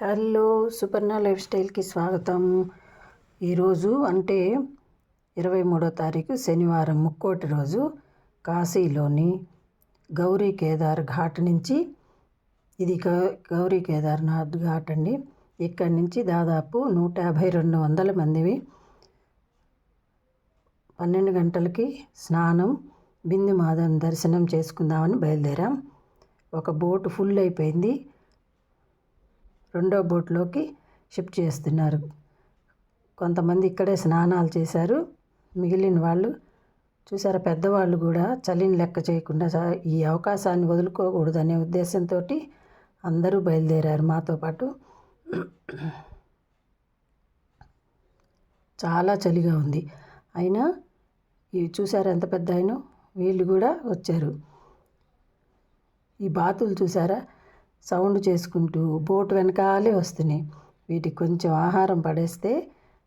Hello Suparna life స్టైల్కి స్వాగతం. ఈరోజు అంటే ఇరవై మూడో తారీఖు శనివారం ముక్కోటి రోజు కాశీలోని గౌరీ కేదార్ ఘాట్ నుంచి ఇది గౌరీ కేదార్నాథ్ ఘాట్ అండి. ఇక్కడి నుంచి దాదాపు నూట యాభై రెండు వందల మందివి పన్నెండు గంటలకి స్నానం బిందు మాధవన్ దర్శనం చేసుకుందామని బయలుదేరాం. ఒక బోటు ఫుల్ అయిపోయింది. రెండో బోట్లోకి షిఫ్ట్ చేస్తున్నారు. కొంతమంది ఇక్కడే స్నానాలు చేశారు. మిగిలిన వాళ్ళు చూసారా పెద్దవాళ్ళు కూడా చలిని లెక్క చేయకుండా ఈ అవకాశాన్ని వదులుకోకూడదనే ఉద్దేశంతో అందరూ బయలుదేరారు మాతో పాటు. చాలా చలిగా ఉంది. అయినా ఇవి చూసారా ఎంత పెద్ద అయినో? వీళ్ళు కూడా వచ్చారు. ఈ బాతులు చూసారా? సౌండ్ చేసుకుంటూ బోటు వెనకాలే వస్తున్నాయి. వీటికి కొంచెం ఆహారం పడేస్తే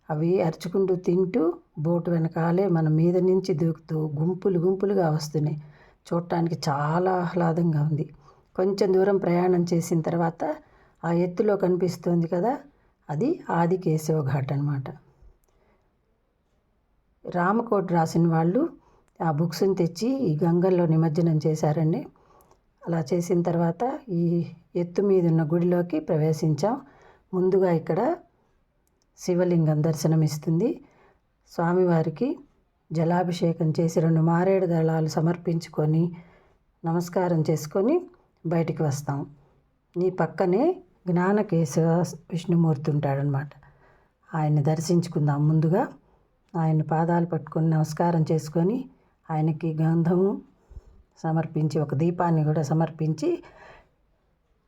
అవి అరుచుకుంటూ తింటూ బోటు వెనకాలే మన మీద నుంచి దూకుతూ గుంపులు గుంపులుగా వస్తున్నాయి. చూడటానికి చాలా ఆహ్లాదంగా ఉంది. కొంచెం దూరం ప్రయాణం చేసిన తర్వాత ఆ ఎత్తులో కనిపిస్తుంది కదా అది ఆది కేశవ ఘాట్ అనమాట రామకోట్ రాసిన వాళ్ళు ఆ బుక్స్ని తెచ్చి ఈ గంగల్లో నిమజ్జనం చేశారండి. అలా చేసిన తర్వాత ఈ ఎత్తు మీద ఉన్న గుడిలోకి ప్రవేశించాం. ముందుగా ఇక్కడ శివలింగం దర్శనమిస్తుంది. స్వామివారికి జలాభిషేకం చేసి రెండు మారేడు దళాలు సమర్పించుకొని నమస్కారం చేసుకొని బయటికి వస్తాం. నీ పక్కనే జ్ఞానకేశవ విష్ణుమూర్తి ఉంటాడనమాట ఆయన్ని దర్శించుకుందాం ముందుగా. ఆయన పాదాలు పట్టుకొని నమస్కారం చేసుకొని ఆయనకి గంధము సమర్పించి ఒక దీపాన్ని కూడా సమర్పించి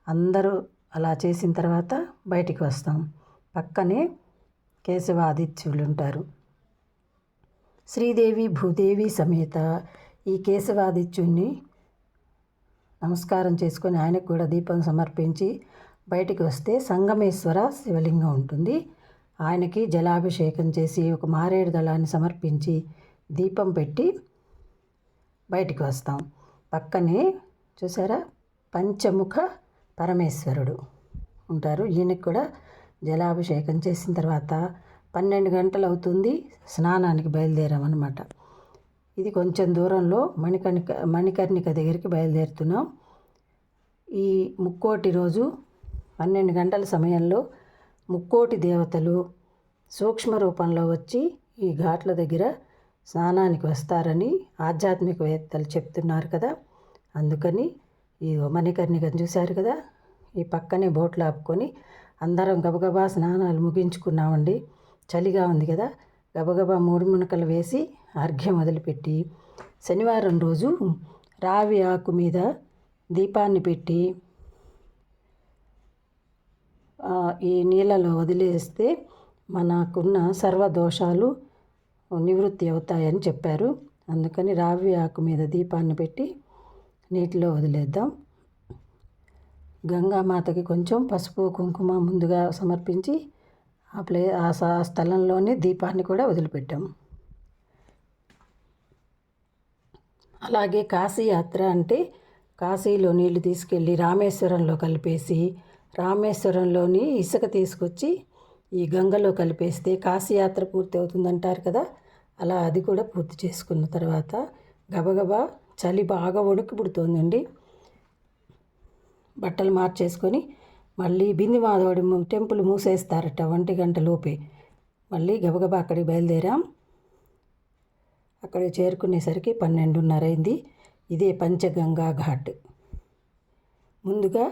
అందరూ అలా చేసిన తర్వాత బయటికి వస్తాం. పక్కనే కేశవాదిత్యులు ఉంటారు. శ్రీదేవి భూదేవి సమేత ఈ కేశవాదిత్యుని నమస్కారం చేసుకొని ఆయనకు కూడా దీపం సమర్పించి బయటికి వస్తే సంగమేశ్వర శివలింగం ఉంటుంది. ఆయనకి జలాభిషేకం చేసి ఒక మారేడు దళాన్ని సమర్పించి దీపం పెట్టి బయటికి వస్తాం. పక్కనే చూసారా? పంచముఖ పరమేశ్వరుడు ఉంటారు. ఈయనకి కూడా జలాభిషేకం చేసిన తర్వాత పన్నెండు గంటలు అవుతుంది స్నానానికి బయలుదేరామన్నమాట. ఇది కొంచెం దూరంలో మణికర్ణిక మణికర్ణిక దగ్గరికి బయలుదేరుతున్నాం. ఈ ముక్కోటి రోజు పన్నెండు గంటల సమయంలో ముక్కోటి దేవతలు సూక్ష్మ రూపంలో వచ్చి ఈ ఘాట్ల దగ్గర స్నానానికి వస్తారని ఆధ్యాత్మికవేత్తలు చెప్తున్నారు కదా. అందుకని ఈ మణికర్ణికను చూశారు కదా? ఈ పక్కనే బోట్లు ఆపుకొని అందరం గబగబా స్నానాలు ముగించుకున్నామండి. చలిగా ఉంది కదా. గబగబా మూడు మునకలు వేసి అర్ఘ్యం వదిలిపెట్టి శనివారం రోజు రావి ఆకు మీద దీపాన్ని పెట్టి ఈ నీళ్ళలో వదిలేస్తే మనకున్న సర్వదోషాలు నివృత్తి అవుతాయని చెప్పారు. అందుకని రావి ఆకు మీద దీపాన్ని పెట్టి నీటిలో వదిలేద్దాం. గంగామాతకి కొంచెం పసుపు కుంకుమ ముందుగా సమర్పించి ఆ ప్లే ఆ స్థలంలోనే దీపాన్ని కూడా వదిలిపెట్టాం. అలాగే కాశీ యాత్ర అంటే కాశీలో నీళ్ళు తీసుకెళ్ళి రామేశ్వరంలో కలిపేసి రామేశ్వరంలోని ఇసుక తీసుకొచ్చి ఈ గంగలో కలిపేస్తే కాశీయాత్ర పూర్తి అవుతుందంటారు కదా? అలా అది కూడా పూర్తి చేసుకున్న తర్వాత గబగబా చలి బాగా వణుకు పుడుతోందండి. బట్టలు మార్చేసుకొని మళ్ళీ బింది మాధవుడి టెంపుల్ మూసేస్తారట ఒంటి గంట లోపే. మళ్ళీ గబగబా అక్కడికి బయలుదేరాం. అక్కడ చేరుకునేసరికి పన్నెండున్నర అయింది. ఇదే పంచగంగా ఘాట్. ముందుగా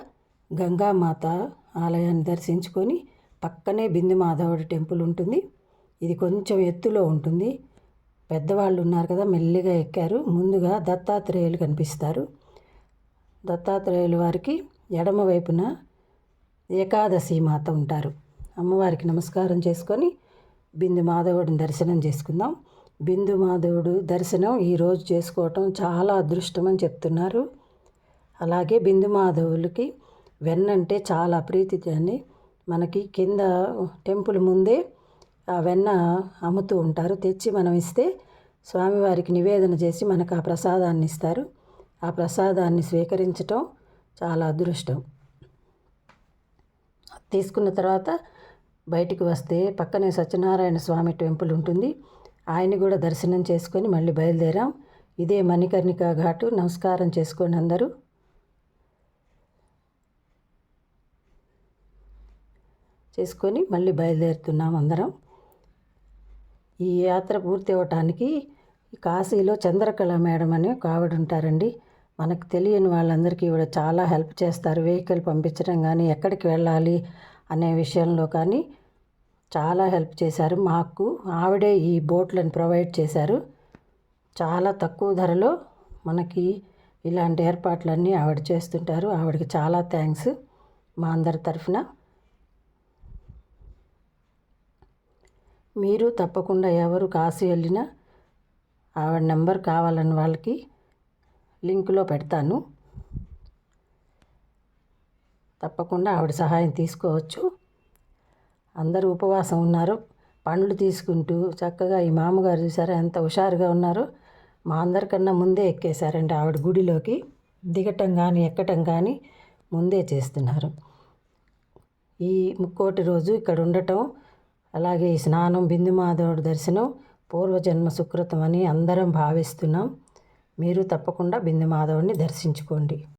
గంగామాత ఆలయాన్ని దర్శించుకొని పక్కనే బిందు మాధవుడి టెంపుల్ ఉంటుంది. ఇది కొంచెం ఎత్తులో ఉంటుంది. పెద్దవాళ్ళు ఉన్నారు కదా మెల్లిగా ఎక్కారు. ముందుగా దత్తాత్రేయులు కనిపిస్తారు. దత్తాత్రేయులు వారికి ఎడమ వైపున ఏకాదశి మాత ఉంటారు. అమ్మవారికి నమస్కారం చేసుకొని బిందు మాధవుడిని దర్శనం చేసుకుందాం. బిందు మాధవుడు దర్శనం ఈరోజు చేసుకోవటం చాలా అదృష్టం అని చెప్తున్నారు. అలాగే బిందు మాధవులకి వెన్నంటే చాలా ప్రీతి అని మనకి కింద టెంపుల్ ముందే ఆ వెన్న అమ్ముతూ ఉంటారు. తెచ్చి మనం ఇస్తే స్వామివారికి నివేదన చేసి మనకు ఆ ప్రసాదాన్ని ఇస్తారు. ఆ ప్రసాదాన్ని స్వీకరించటం చాలా అదృష్టం. తీసుకున్న తర్వాత బయటికి వస్తే పక్కనే సత్యనారాయణ స్వామి టెంపుల్ ఉంటుంది. ఆయన్ని కూడా దర్శనం చేసుకొని మళ్ళీ బయలుదేరాం. ఇదే మణికర్ణిక ఘాటు. నమస్కారం చేసుకోండి అందరూ చేసుకొని మళ్ళీ బయలుదేరుతున్నాం అందరం. ఈ యాత్ర పూర్తి అవ్వటానికి కాశీలో చంద్రకళ మేడం అని ఒక ఆవిడ ఉంటారండి. మనకు తెలియని వాళ్ళందరికీ కూడా చాలా హెల్ప్ చేస్తారు. వెహికల్ పంపించడం కానీ ఎక్కడికి వెళ్ళాలి అనే విషయంలో కానీ చాలా హెల్ప్ చేశారు. మాకు ఆవిడే ఈ బోట్లను ప్రొవైడ్ చేశారు. చాలా తక్కువ ధరలో మనకి ఇలాంటి ఏర్పాట్లన్నీ ఆవిడ చేస్తుంటారు. ఆవిడకి చాలా థ్యాంక్స్ మా అందరి తరఫున. మీరు తప్పకుండా ఎవరు కాశీ వెళ్ళినా ఆవిడ నెంబర్ కావాలని వాళ్ళకి లింక్లో పెడతాను. తప్పకుండా ఆవిడ సహాయం తీసుకోవచ్చు. అందరూ ఉపవాసం ఉన్నారు. పండ్లు తీసుకుంటూ చక్కగా ఈ మామగారు చూసారా ఎంత హుషారుగా ఉన్నారో. మా అందరికన్నా ముందే ఎక్కేశారండి ఆవిడ గుడిలోకి. దిగటం కానీ ఎక్కటం కానీ ముందే చేస్తున్నారు. ఈ ముక్కోటి రోజు ఇక్కడ ఉండటం అలాగే ఈ స్నానం బిందు మాధవుడి దర్శనం పూర్వజన్మ సుకృతం అని అందరం భావిస్తున్నాం. మీరు తప్పకుండా బిందు మాధవుడిని దర్శించుకోండి.